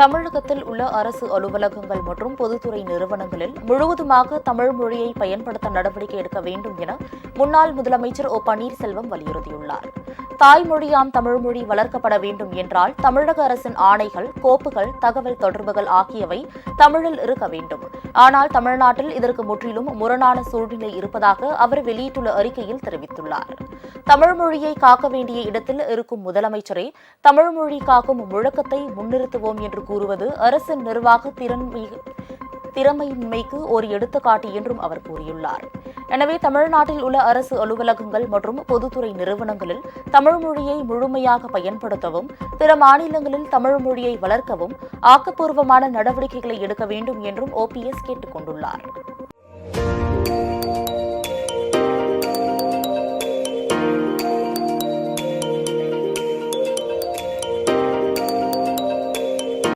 தமிழகத்தில் உள்ள அரசு அலுவலகங்கள் மற்றும் பொதுத்துறை நிறுவனங்களில் முழுவதுமாக தமிழ் மொழியை பயன்படுத்த நடவடிக்கை எடுக்க வேண்டும் என முன்னாள் முதலமைச்சர் ஓ பன்னீர்செல்வம் வலியுறுத்தியுள்ளார். தாய்மொழியாம் தமிழ்மொழி வளர்க்கப்பட வேண்டும் என்றால் தமிழக அரசின் ஆணைகள் கோப்புகள் தகவல் தொடர்புகள் ஆகியவை தமிழில் இருக்க வேண்டும். ஆனால் தமிழ்நாட்டில் இதற்கு முற்றிலும் முரணான சூழ்நிலை இருப்பதாக அவர் வெளியிட்டுள்ள அறிக்கையில் தெரிவித்துள்ளார். தமிழ் மொழியை காக்க வேண்டிய இடத்தில் இருக்கும் முதலமைச்சரே தமிழ் மொழி காக்கும் முழக்கத்தை முன்னிறுத்துவோம் என்று கூறுவது அரசின் நிர்வாக திறன் திறமையின்மைக்கு ஒரு எடுத்துக்காட்டு என்றும் அவர் கூறியுள்ளார். எனவே தமிழ்நாட்டில் உள்ள அரசு அலுவலகங்கள் மற்றும் பொதுத்துறை நிறுவனங்களில் தமிழ் மொழியை முழுமையாக பயன்படுத்தவும் பிற மாநிலங்களில் தமிழ் மொழியை வளர்க்கவும் ஆக்கப்பூர்வமான நடவடிக்கைகளை எடுக்க வேண்டும் என்றும் ஓபிஎஸ் கேட்டுக் கொண்டுள்ளார்.